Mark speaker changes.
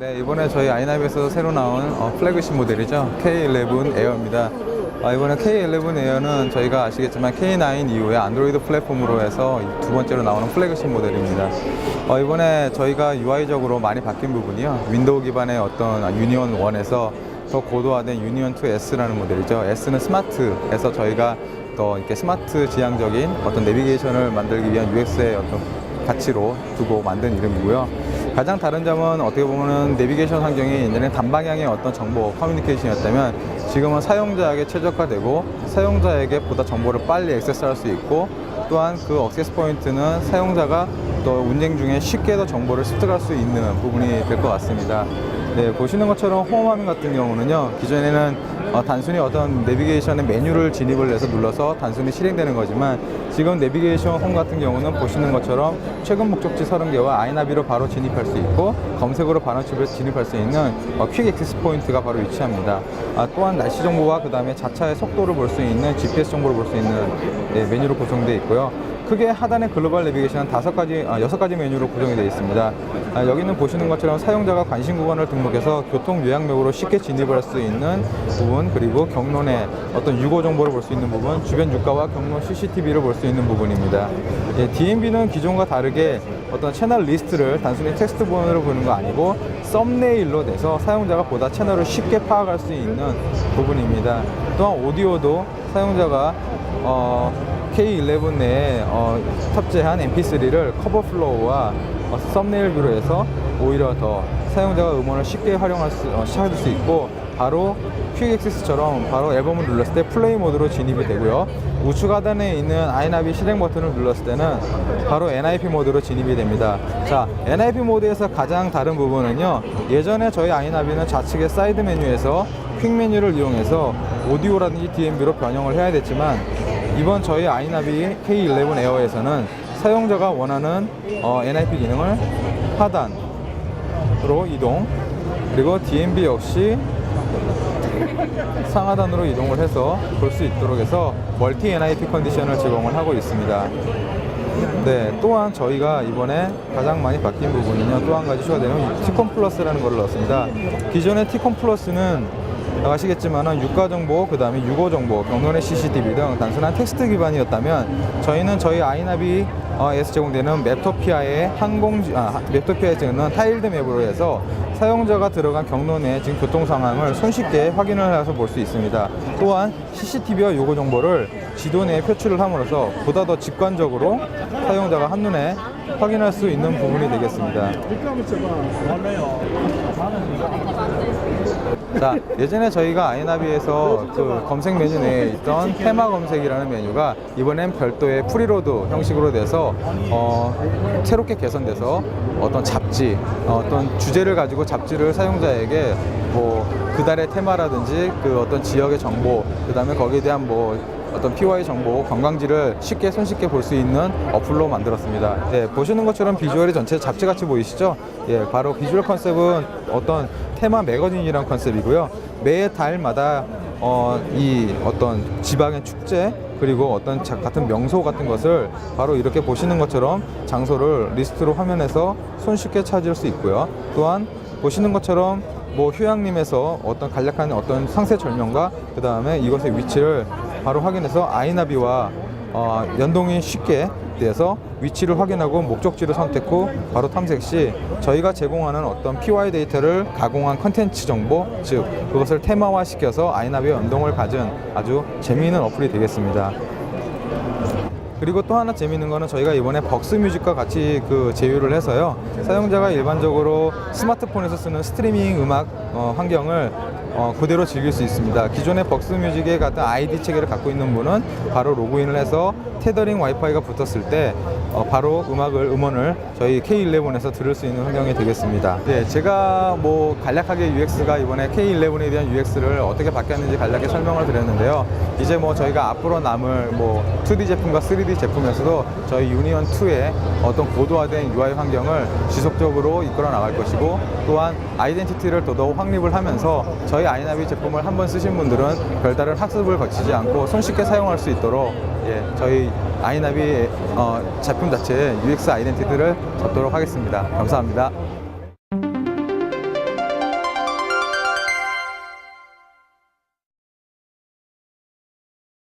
Speaker 1: 네, 이번에 저희 아이나비에서 새로 나온 어, 플래그십 모델이죠. K11 에어입니다. 아, 이번에 K11 에어는 저희가 아시겠지만 K9 이후에 안드로이드 플랫폼으로 해서 두 번째로 나오는 플래그십 모델입니다. 어, 이번에 저희가 UI적으로 많이 바뀐 부분이요. 윈도우 기반의 어떤 유니온 1에서 더 고도화된 유니온 2S라는 모델이죠. S는 스마트에서 저희가 더 이렇게 스마트 지향적인 어떤 내비게이션을 만들기 위한 UX의 어떤 가치로 두고 만든 이름이고요. 가장 다른 점은 어떻게 보면은 내비게이션 환경이 예전에 단방향의 어떤 정보 커뮤니케이션이었다면 지금은 사용자에게 최적화되고 사용자에게 보다 정보를 빨리 액세스할 수 있고 또한 그 억세스 포인트는 사용자가 또 운행 중에 쉽게 더 정보를 습득할 수 있는 부분이 될 것 같습니다. 네, 보시는 것처럼 홈화면 같은 경우는요, 기존에는 어, 단순히 어떤 내비게이션의 메뉴를 진입을 해서 눌러서 단순히 실행되는 거지만 지금 내비게이션 홈 같은 경우는 보시는 것처럼 최근 목적지 30개와 아이나비로 바로 진입할 수 있고 검색으로 바로 진입할 수 있는 어, 퀵 액세스 포인트가 바로 위치합니다. 아, 또한 날씨 정보와 그 다음에 자차의 속도를 볼 수 있는 GPS 정보를 볼 수 있는 네, 메뉴로 구성되어 있고요. 크게 하단의 글로벌 내비게이션은 다섯 가지, 아, 여섯 가지 메뉴로 구성이 되어 있습니다. 아, 여기는 보시는 것처럼 사용자가 관심 구간을 등록해서 교통 요약록으로 쉽게 진입을 할수 있는 부분, 그리고 경로내 어떤 유고 정보를 볼 수 있는 부분, 주변 유가와 경로 CCTV를 볼 수 있는 부분입니다. 예, DMB는 기존과 다르게 어떤 채널 리스트를 단순히 텍스트 번호로 보는 거 아니고 썸네일로 내서 사용자가 보다 채널을 쉽게 파악할 수 있는 부분입니다. 또한 오디오도 사용자가 어, K11 내에 어, 탑재한 MP3를 커버 플로우와 어, 썸네일 뷰로 해서 오히려 더 사용자가 음원을 쉽게 활용할 수, 어, 찾을 수 있고 바로 퀵 액세스처럼 바로 앨범을 눌렀을 때 플레이 모드로 진입이 되고요. 우측 하단에 있는 아이나비 실행 버튼을 눌렀을 때는 바로 NIP 모드로 진입이 됩니다. 자, NIP 모드에서 가장 다른 부분은요. 예전에 저희 아이나비는 좌측의 사이드 메뉴에서 퀵 메뉴를 이용해서 오디오라든지 DMB로 변형을 해야 됐지만 이번 저희 아이나비 K11 에어에서는 사용자가 원하는 어, NIP 기능을 하단으로 이동 그리고 DMB 역시 상하단으로 이동을 해서 볼 수 있도록 해서 멀티 NIP 컨디션을 제공을 하고 있습니다. 네, 또한 저희가 이번에 가장 많이 바뀐 부분은요, 또 한 가지 추가되는 티콘 플러스라는 걸 넣었습니다. 기존의 티콘 플러스는 아시겠지만은 유가 정보, 그 다음에 유고 정보, 경로내 CCTV 등 단순한 텍스트 기반이었다면 저희는 저희 아이나비 어, 에서 제공되는 맵토피아의 항공 아, 맵토피아에 제공하는 타일드 맵으로 해서 사용자가 들어간 경로 내 지금 교통 상황을 손쉽게 확인을 해서 볼 수 있습니다. 또한 CCTV와 요거 정보를 지도 내에 표출을 함으로써 보다 더 직관적으로 사용자가 한눈에 확인할 수 있는 부분이 되겠습니다. 자, 예전에 저희가 아이나비에서 그 검색 메뉴 내에 있던 테마 검색이라는 메뉴가 이번엔 별도의 프리로드 형식으로 돼서 어, 새롭게 개선돼서 어떤 잡지, 어, 어떤 주제를 가지고 잡지를 사용자에게 뭐 그달의 테마라든지 그 어떤 지역의 정보, 그 다음에 거기에 대한 뭐 어떤 PY 정보, 관광지를 쉽게 손쉽게 볼 수 있는 어플로 만들었습니다. 예, 보시는 것처럼 비주얼이 전체 잡지같이 보이시죠? 예, 바로 비주얼 컨셉은 어떤 테마 매거진이란 컨셉이고요. 매 달마다 어, 이 어떤 지방의 축제 그리고 어떤 자- 같은 명소 같은 것을 바로 이렇게 보시는 것처럼 장소를 리스트로 화면에서 손쉽게 찾을 수 있고요. 또한 보시는 것처럼 뭐 휴양림에서 어떤 간략한 어떤 상세 설명과 그 다음에 이것의 위치를 바로 확인해서 아이나비와 어, 연동이 쉽게 돼서 위치를 확인하고 목적지를 선택 후 바로 탐색 시 저희가 제공하는 어떤 PY 데이터를 가공한 컨텐츠 정보 즉 그것을 테마화 시켜서 아이나비와 연동을 가진 아주 재미있는 어플이 되겠습니다. 그리고 또 하나 재미있는 거는 저희가 이번에 벅스 뮤직과 같이 그 제휴를 해서요. 사용자가 일반적으로 스마트폰에서 쓰는 스트리밍 음악 어, 환경을 어, 그대로 즐길 수 있습니다. 기존의 벅스 뮤직의 같은 아이디 체계를 갖고 있는 분은 바로 로그인을 해서 테더링 와이파이가 붙었을 때 어, 바로 음악을 음원을 저희 K11에서 들을 수 있는 환경이 되겠습니다. 네, 제가 뭐 간략하게 UX가 이번에 K11에 대한 UX를 어떻게 바뀌었는지 간략하게 설명을 드렸는데요. 이제 뭐 저희가 앞으로 남을 뭐 2D 제품과 3D 제품에서도 저희 유니언 2의 어떤 고도화된 UI 환경을 지속적으로 이끌어 나갈 것이고 또한 아이덴티티를 더더욱 확립을 하면서 저희 아이나비 제품을 한번 쓰신 분들은 별다른 학습을 거치지 않고 손쉽게 사용할 수 있도록 예, 저희 아이나비 어, 제품 자체의 UX 아이덴티티를 잡도록 하겠습니다. 감사합니다.